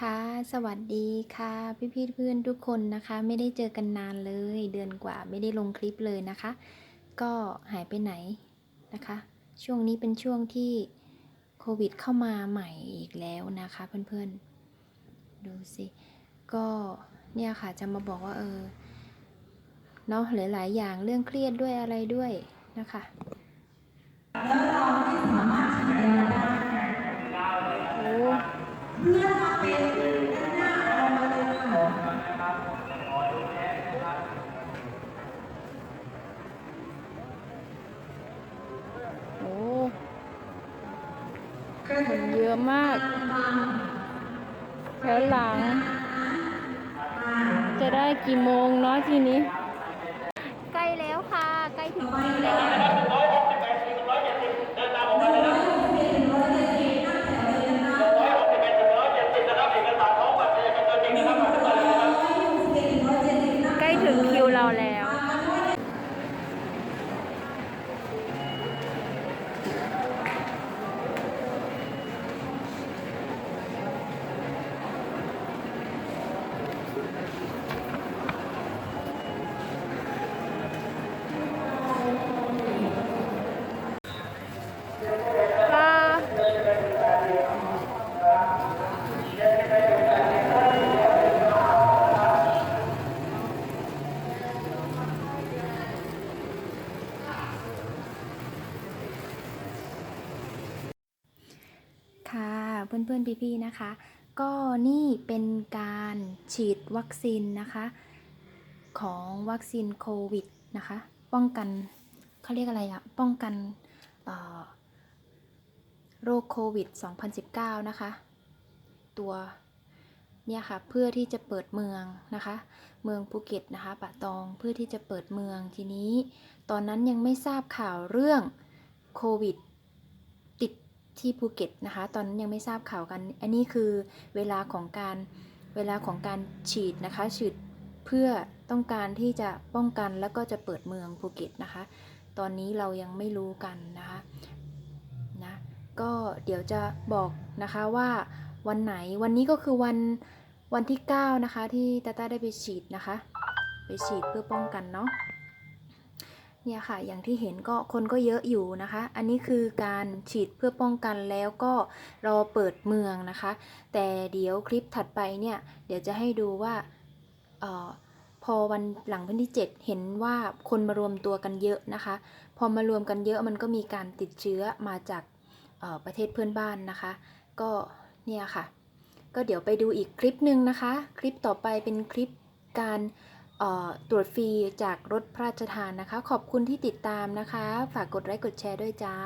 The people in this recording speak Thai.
ค่ะสวัสดีค่ะ พี่พี่เพื่อนทุกคนนะคะ ไม่ได้เจอกันนานเลย เดือนกว่าไม่ได้ลงคลิปเลยนะคะ ก็หายไปไหนนะคะ ช่วงนี้เป็นช่วงที่โควิดเข้ามาใหม่อีกแล้วนะคะ เพื่อนๆ ดูสิ ก็เนี่ยค่ะจะมาบอกว่าเออเนาะหลายๆอย่างเรื่องเครียดด้วยอะไรด้วยนะคะ โหคนเยอะมาก แถวหลัง จะได้กี่โมงเนาะทีนี้ ใกล้แล้วค่ะ ใกล้ถึงคิวแล้ว ใกล้ถึงคิวเราแล้ว ค่ะค่ะ เพื่อนๆพี่ๆนะคะ ก็นี่เป็นการฉีดวัคซีนนะคะ ของวัคซีนโควิดนะคะ ป้องกันเขาเรียกอะไรอะป้องกันโรคโควิด 2019 นะคะ ตัวเนี่ยค่ะเพื่อที่จะเปิดเมืองนะคะ เมืองภูเก็ตนะคะปะตองเพื่อที่จะเปิดเมืองทีนี้ ตอนนั้นยังไม่ทราบข่าวเรื่องโควิด ที่ภูเก็ตนะคะ ตอนนั้นยังไม่ทราบข่าวกัน อันนี้คือเวลาของการเวลาของการฉีดนะคะ ฉีดเพื่อต้องการที่จะป้องกันแล้วก็จะเปิดเมืองภูเก็ตนะคะ ตอนนี้เรายังไม่รู้กันนะคะนะก็เดี๋ยวจะบอกนะคะว่าวันไหนวันนี้ก็คือวันวันที่ 9 นะคะ ที่ตาตาได้ไปฉีดนะคะ ไปฉีดเพื่อป้องกันเนาะ เนี่ยค่ะ อย่างที่เห็นก็คนก็เยอะอยู่นะคะ อันนี้คือการฉีดเพื่อป้องกันแล้วก็รอเปิดเมืองนะคะ แต่เดี๋ยวคลิปถัดไปเนี่ย เดี๋ยวจะให้ดูว่าออพอวันหลังวันที่ 7 เห็นว่าคนมารวมตัวกันเยอะนะคะ พอมารวมกันเยอะมันก็มีการติดเชื้อมาจากออประเทศเพื่อนบ้านนะคะ ก็เนี่ยค่ะ ก็เดี๋ยวไปดูอีกคลิปหนึ่งนะคะ คลิปต่อไปเป็นคลิปการ ตรวจฟรีจากรถพระราชทานนะคะ ขอบคุณที่ติดตามนะคะ ฝากกดไลค์กดแชร์ด้วยจ้า